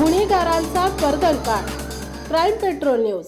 कर्दळका crime petrol news.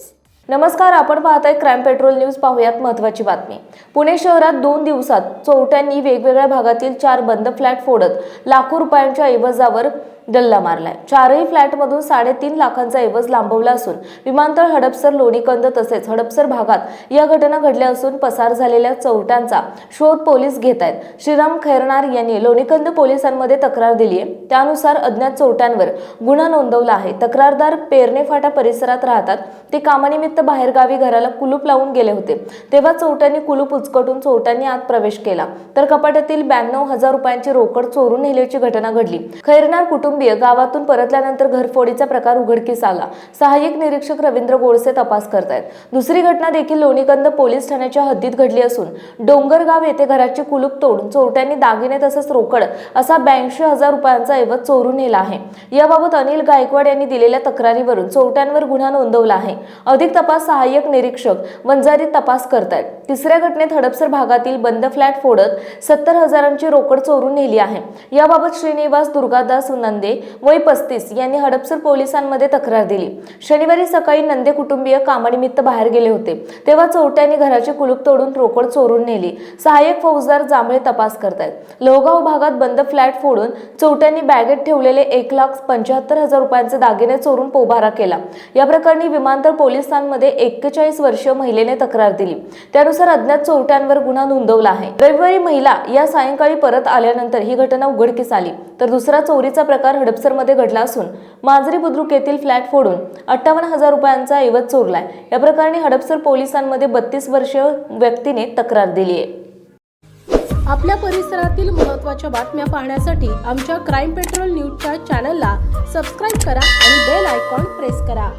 नमस्कार आपण पाहताय क्राईम पेट्रोल न्यूज पाहूयात महत्त्वाची बातमी. पुणे शहरात दोन दिवसात चोरट्यांनी वेगवेगळ्या भागातील चार बंद फ्लॅट फोडत लाखो रुपयांच्या ऐवजावर डल्ला मारलाय. चारही फ्लॅटमधून साडेतीन लाखांचा एवज लांबवला असून विमानतळ हडपसर लोणीकंद तसेच हडपसर भागात या घटना घडल्या असून पसार झालेल्या चोरट्यांचा शोध पोलीस घेत आहेत श्रीराम खैरनार यांनी लोणीकंद पोलिसांमध्ये तक्रार दिली आहे त्यानुसार अज्ञात चौट्यांवर गुन्हा नोंदवला आहे. तक्रारदार पेरणे फाटा परिसरात राहतात. ते कामानिमित्त बाहेरगावी घराला कुलूप लावून गेले होते. तेव्हा चौट्यांनी कुलूप उचकटून चौट्यांनी आत प्रवेश केला. तर कपाटातील ब्याण्णव हजार रुपयांची रोकड चोरून नेल्याची घटना घडली. खैरनार कुटुंबीय गावातून परतल्यानंतर घरफोडीचा प्रकार उघडकीस आला. सहाय्यक निरीक्षक रवींद्र गोडसे तपास करतायत. दुसरी घटना देखील लोणीकंद पोलीस ठाण्याच्या हद्दीत घडली असून डोंगरगाव येथे घराचे कुलूप तोडून चोरट्यांनी दागिने तसंच रोकड असा ब्याऐंशी हजार रुपयांचा ऐवज चोरून नेला आहे. याबाबत अनिल गायकवाड यांनी दिलेल्या तक्रारीवरून चोरट्यांवर गुन्हा नोंदवला आहे. अधिक तपास सहाय्यक निरीक्षक वंजारी तपास करतायत. तिसऱ्या घटनेत हडपसर भागातील बंद फ्लॅट फोडत सत्तर हजारांची रोकड चोरून नेली आहे. याबाबत श्रीनिवास दुर्गादास नंदे नंदे वय पस्तीस यांनी हडपसर पोलिसांमध्ये तक्रार दिली. शनिवारी सकाळी नंदे कुटुंबीय कामानिमित्त बाहेर गेले होते. तेव्हा चोरट्यांनी घराचे कुलूप तोडून रोकड चोरून नेली. सहाय्यक फौजदार जांभळे तपास करतायत. लोहगाव भागात बंद फ्लॅट फोडून चोरट्यांनी बॅगेत ठेवलेले एक लाख पंच्याहत्तर हजार रुपयांचे दागिने चोरून पोबारा केला. या प्रकरणी विमानतळ पोलिसांमध्ये एक्केचाळीस वर्षीय महिलेने तक्रार दिली. त्यानुसार अज्ञात चोरट्यांवर गुन्हा नोंदवला आहे. रविवारी महिला या सायंकाळी परत आल्यानंतर ही घटना उघडकीस आली. तर दुसरा चोरीचा प्रकार प्रकार हडपसरमध्ये घडला असून मांजरी बुद्रुक येथील फ्लॅट फोडून अठ्ठावन्न हजार रुपयांचा ऐवज चोरलाय. या प्रकरणी हडपसर पोलिसांमध्ये बत्तीस वर्षीय व्यक्तीने तक्रार दिली आहे. आपल्या परिसरातील महत्त्वाच्या बातम्या पाहण्यासाठी आमच्या क्राईम पेट्रोल न्यूजच्या चॅनलला सबस्क्राईब करा आणि बेल आयकॉन प्रेस करा.